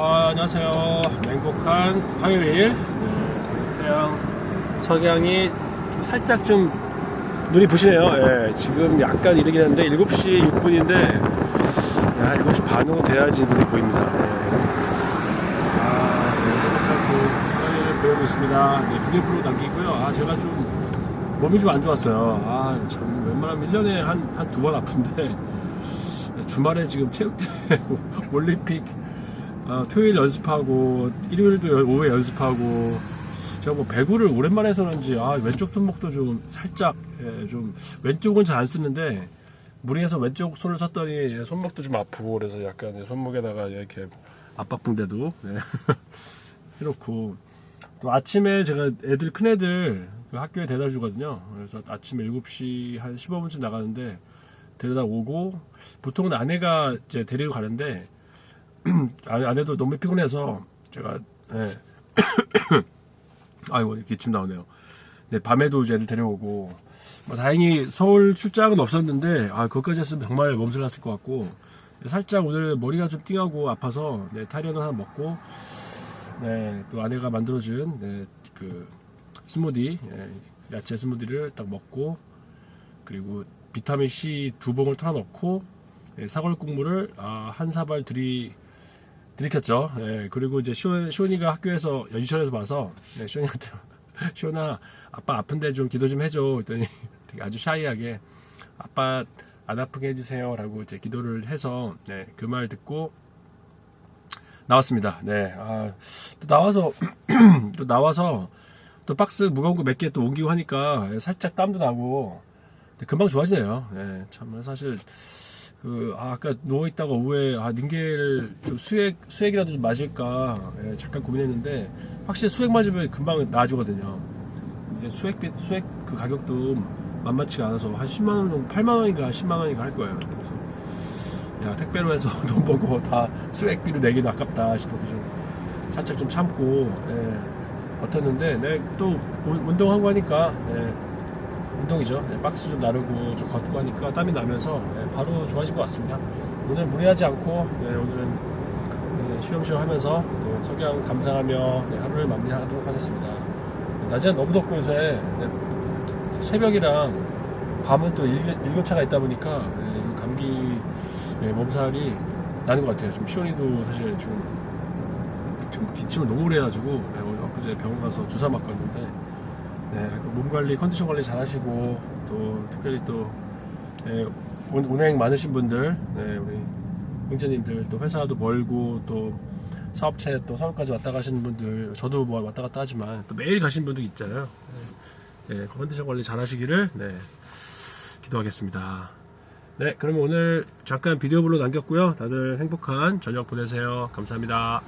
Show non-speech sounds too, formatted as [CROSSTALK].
아, 안녕하세요. 행복한 화요일. 네, 태양 석양이 좀 살짝 좀 눈이 부시네요. 예, 지금 약간 이르긴 한데 7시 6분인데 야, 7시 반 정도 돼야지 눈이 보입니다. 예. 아, 네, 행복한 그 화요일을 보내고 있습니다. 네, 비디오 프로 남기고요. 아, 제가 좀 몸이 좀 안 좋았어요. 아, 참 웬만하면 1년에 한 한 두 번 아픈데 주말에 지금 체육대 [LAUGHS] 올림픽 아, 토요일 연습하고 일요일도 여- 오후에 연습하고 제가 뭐 배구를 오랜만에 그런지 아, 왼쪽 손목도 좀 살짝 예, 좀 왼쪽은 잘 안 쓰는데 무리해서 왼쪽 손을 썼더니 예, 손목도 좀 아프고 그래서 약간 예, 손목에다가 이렇게 압박붕대도 네. [LAUGHS] 해놓고 또 아침에 제가 애들 큰 애들 그 학교에 데려다 주거든요 그래서 아침에 7시 한 15분쯤 나가는데 데려다 오고 보통은 아내가 이제 데리러 가는데 [CLEARS THROAT] 아- 아내도 너무 피곤해서 제가 예. [COUGHS] 아이고 기침 나오네요. 네 밤에도 이제 애들 데려오고 뭐 다행히 서울 출장은 없었는데 아 그것까지 했으면 정말 몸살 났을 것 같고 살짝 오늘 머리가 좀 띵하고 아파서 네, 타이레놀 하나 먹고 네, 또 아내가 만들어준 네, 그 스무디 예, 야채 스무디를 딱 먹고 그리고 비타민 C 두 봉을 털어넣고 예, 사골 국물을 아, 한 사발 들이 들이켰죠. 예, 그리고 이제 시온, 시온이가 학교에서 유치원에서 봐서 네, 시온이한테 시온아 [LAUGHS] 아빠 아픈데 좀 기도 좀 해줘. 그랬더니 [LAUGHS] 되게 아주 샤이하게 아빠 안 아프게 해주세요라고 이제 기도를 해서 네, 그 말 듣고 나왔습니다. 네, 아, 또 나와서 [CLEARS THROAT] 또 나와서 또 박스 무거운 거 몇 개 또 옮기고 하니까 살짝 땀도 나고 금방 좋아지네요. 예, 참 사실 그 아, 까 누워 있다가 오후에 아좀 수액 수액이라도 좀 맞을까 예, 잠깐 고민했는데 확실히 수액 맞으면 금방 나아지거든요. 이제 수액비 수액 그 가격도 만만치가 않아서 한 10만 원 정도 8만 원인가 10만 원인가 할 거예요. 그래서 야 택배로 해서 [LAUGHS] 돈 벌고 다 수액비로 내기도 아깝다 싶어서 좀 살짝 좀 참고 예, 버텼는데 네, 또 운- 운동하고 하니까 예, 운동이죠. 네, 박스 좀 나르고 좀 걷고 하니까 땀이 나면서 네, 바로 좋아진 것 같습니다. 오늘 무리하지 않고 네, 오늘은 네, 쉬엄쉬엄 하면서 또 석양 감상하며 네, 하루를 마무리하도록 하겠습니다. 낮에는 너무 덥고 요새 네, 새벽이랑 밤은 또 일교, 일교차가 있다 보니까 감기 네, 몸살이 나는 것 같아요. 좀 시온이도 사실 좀, 좀 기침을 너무 오래 해가지고 엊그제 병원 가서 주사 맞고 왔는데 네, 그몸 관리, 컨디션 관리 잘 하시고, 또, 특별히 또, 네, 운- 운행 많으신 분들, 네, 우리 형제님들, 또 회사도 멀고, 또 사업체 또 서울까지 왔다 가시는 분들, 저도 뭐 왔다 갔다 하지만, 또 매일 가시는 분들 있잖아요. 네, 네, 컨디션 관리 잘 하시기를, 네, 기도하겠습니다. 네, 그러면 오늘 잠깐 비디오 블로 남겼고요. 다들 행복한 저녁 보내세요. 감사합니다.